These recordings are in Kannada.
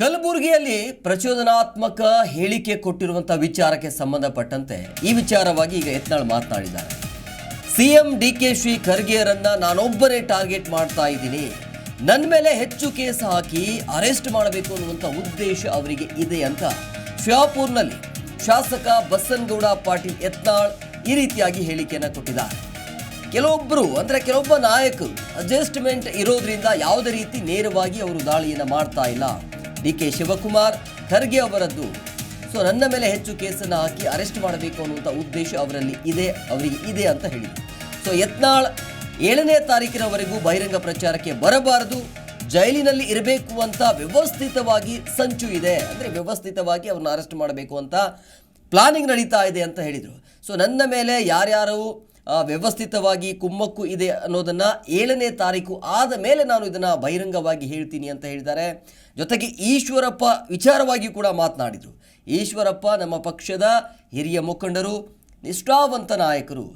ಕಲಬುರಗಿಯಲ್ಲಿ ಪ್ರಚೋದನಾತ್ಮಕ ಹೇಳಿಕೆ ಕೊಟ್ಟಿರುವಂಥ ವಿಚಾರಕ್ಕೆ ಸಂಬಂಧಪಟ್ಟಂತೆ ಈ ವಿಚಾರವಾಗಿ ಈಗ ಯತ್ನಾಳ್ ಮಾತನಾಡಿದ್ದಾರೆ. ಸಿಎಂ ಡಿ ಕೆ ಶ್ರೀ ಖರ್ಗೆಯರನ್ನ ನಾನೊಬ್ಬರೇ ಟಾರ್ಗೆಟ್ ಮಾಡ್ತಾ ಇದ್ದೀನಿ. ನನ್ನ ಮೇಲೆ ಹೆಚ್ಚು ಕೇಸ್ ಹಾಕಿ ಅರೆಸ್ಟ್ ಮಾಡಬೇಕು ಅನ್ನುವಂಥ ಉದ್ದೇಶ ಅವರಿಗೆ ಇದೆ ಅಂತ ಶಾಪೂರ್ನಲ್ಲಿ ಶಾಸಕ ಬಸನ್ಗೌಡ ಪಾಟೀಲ್ ಯತ್ನಾಳ್ ಈ ರೀತಿಯಾಗಿ ಹೇಳಿಕೆಯನ್ನು ಕೊಟ್ಟಿದ್ದಾರೆ. ಕೆಲವೊಬ್ಬರು ಅಂದರೆ ಕೆಲವೊಬ್ಬ ನಾಯಕರು ಅಡ್ಜಸ್ಟ್ಮೆಂಟ್ ಇರೋದ್ರಿಂದ ಯಾವುದೇ ರೀತಿ ನೇರವಾಗಿ ಅವರು ದಾಳಿಯನ್ನು ಮಾಡ್ತಾ ಇಲ್ಲ. ಡಿ ಕೆ ಶಿವಕುಮಾರ್ ಖರ್ಗೆ ಅವರದ್ದು. ಸೊ, ನನ್ನ ಮೇಲೆ ಹೆಚ್ಚು ಕೇಸನ್ನು ಹಾಕಿ ಅರೆಸ್ಟ್ ಮಾಡಬೇಕು ಅನ್ನುವಂಥ ಉದ್ದೇಶ ಅವರಲ್ಲಿ ಇದೆ, ಅವರಿಗೆ ಇದೆ ಅಂತ ಹೇಳಿದರು. ಸೊ, ಯತ್ನಾಳ್ ಏಳನೇ ತಾರೀಕಿನವರೆಗೂ ಬಹಿರಂಗ ಪ್ರಚಾರಕ್ಕೆ ಬರಬಾರದು, ಜೈಲಿನಲ್ಲಿ ಇರಬೇಕು ಅಂತ ವ್ಯವಸ್ಥಿತವಾಗಿ ಸಂಚು ಇದೆ. ಅಂದರೆ ವ್ಯವಸ್ಥಿತವಾಗಿ ಅವ್ರನ್ನ ಅರೆಸ್ಟ್ ಮಾಡಬೇಕು ಅಂತ ಪ್ಲಾನಿಂಗ್ ನಡೀತಾ ಇದೆ ಅಂತ ಹೇಳಿದರು. ಸೊ, ನನ್ನ ಮೇಲೆ ಯಾರ್ಯಾರು ವ್ಯವಸ್ಥಿತವಾಗಿ ಕುಮ್ಮಕ್ಕು ಇದೆ ಅನ್ನೋದನ್ನ ಏಳನೇ ತಾರೀಕು ಆದ ಮೇಲೆ ನಾನು ಇದನ್ನ ಬಹಿರಂಗವಾಗಿ ಹೇಳ್ತೀನಿ ಅಂತ ಹೇಳಿದ್ದಾರೆ. ಜೊತೆಗೆ ಈಶ್ವರಪ್ಪ ವಿಚಾರವಾಗಿ ಕೂಡ ಮಾತನಾಡಿದರು. ಈಶ್ವರಪ್ಪ ನಮ್ಮ ಪಕ್ಷದ ಹಿರಿಯ ಮುಖಂಡರು, ನಿಷ್ಠಾವಂತ ನಾಯಕರು.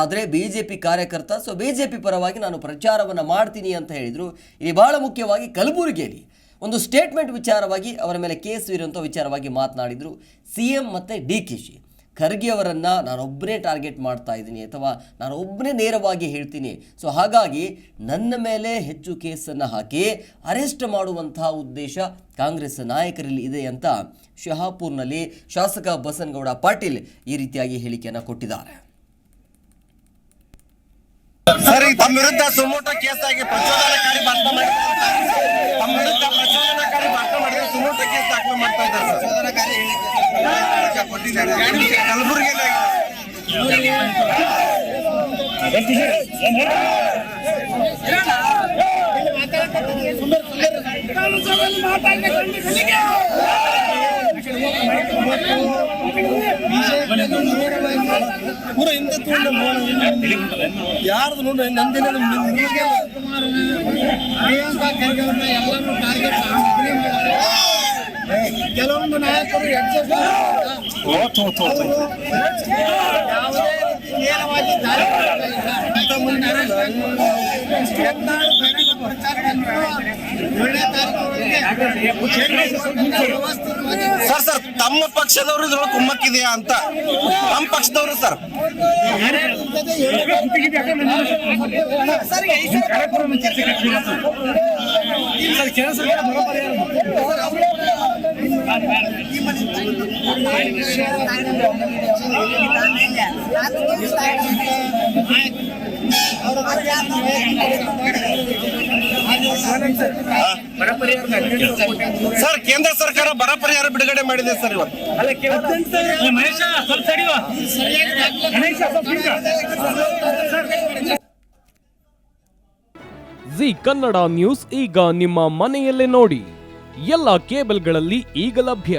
ಆದರೆ ಬಿ ಜೆ ಪಿ ಕಾರ್ಯಕರ್ತ, ಸೊ ಬಿ ಜೆ ಪಿ ಪರವಾಗಿ ನಾನು ಪ್ರಚಾರವನ್ನು ಮಾಡ್ತೀನಿ ಅಂತ ಹೇಳಿದರು. ಇಲ್ಲಿ ಬಹಳ ಮುಖ್ಯವಾಗಿ ಕಲಬುರಗಿಯಲ್ಲಿ ಒಂದು ಸ್ಟೇಟ್ಮೆಂಟ್ ವಿಚಾರವಾಗಿ ಅವರ ಮೇಲೆ ಕೇಸು ಇರುವಂಥ ವಿಚಾರವಾಗಿ ಮಾತನಾಡಿದರು. ಸಿ ಎಂ ಮತ್ತು ಡಿ ಕೆ ಶಿ. ಖರ್ಗೆ ನಾನೊಬ್ಬನೇ ಟಾರ್ಗೆಟ್ ಮಾಡ್ತಾ ಇದ್ದೀನಿ ಅಥವಾ ನಾನೊಬ್ಬನೇ ನೇರವಾಗಿ ಹೇಳ್ತೀನಿ. ಸೊ ಹಾಗಾಗಿ ನನ್ನ ಮೇಲೆ ಹೆಚ್ಚು ಕೇಸನ್ನು ಹಾಕಿ ಅರೆಸ್ಟ್ ಮಾಡುವಂತಹ ಉದ್ದೇಶ ಕಾಂಗ್ರೆಸ್ ನಾಯಕರಲ್ಲಿ ಇದೆ ಅಂತ ಶಹಾಪುರ್ನಲ್ಲಿ ಶಾಸಕ ಬಸನಗೌಡ ಪಾಟೀಲ್ ಈ ರೀತಿಯಾಗಿ ಹೇಳಿಕೆಯನ್ನು ಕೊಟ್ಟಿದ್ದಾರೆ. ಸರ್, ತಮ್ಮ ವಿರುದ್ಧ ಸುಮೋಟೋ ಕೇಸ್ ಆಗಿ ಪ್ರಚೋದನಕಾರಿ ಭಾಷಣ ಪೂರ ಹಿಂದೆ ಯಾರ್ದು ನೋಡಿ ನಂದಿನ ನಿಮಗೆ ಪ್ರಿಯಾಂಕಾ ಖರ್ಗೆ ಅವ್ರನ್ನ ಎಲ್ಲರೂ ಟಾರ್ಗೆಟ್ ಕೆಲವೊಂದು ನಾಯಕರು ಅಡ್ಜಸ್ಟ್ ಯಾವುದೇ ರೀತಿ ನೇರವಾಗಿ ಸರ್ ಸರ್ ತಮ್ಮ ಪಕ್ಷದವರು ಇದ್ರೊಳಗೆ ಕುಮ್ಮಕ್ಕಿದೆಯಾ ಅಂತ? ನಮ್ಮ ಪಕ್ಷದವರು ಸರ್. ಸರ್ ಕೇಂದ್ರ ಸರ್ಕಾರ ಬರ ಪರಿಹಾರ ಬಿಡುಗಡೆ ಮಾಡಿದೆ ಸರ್ ಇವತ್ತು ಜಿ ಕನ್ನಡ ನ್ಯೂಸ್ ಈಗ ನಿಮ್ಮ ಮನೆಯಲ್ಲೇ ನೋಡಿ. ಎಲ್ಲ ಕೇಬಲ್ಗಳಲ್ಲಿ ಈಗ ಲಭ್ಯ.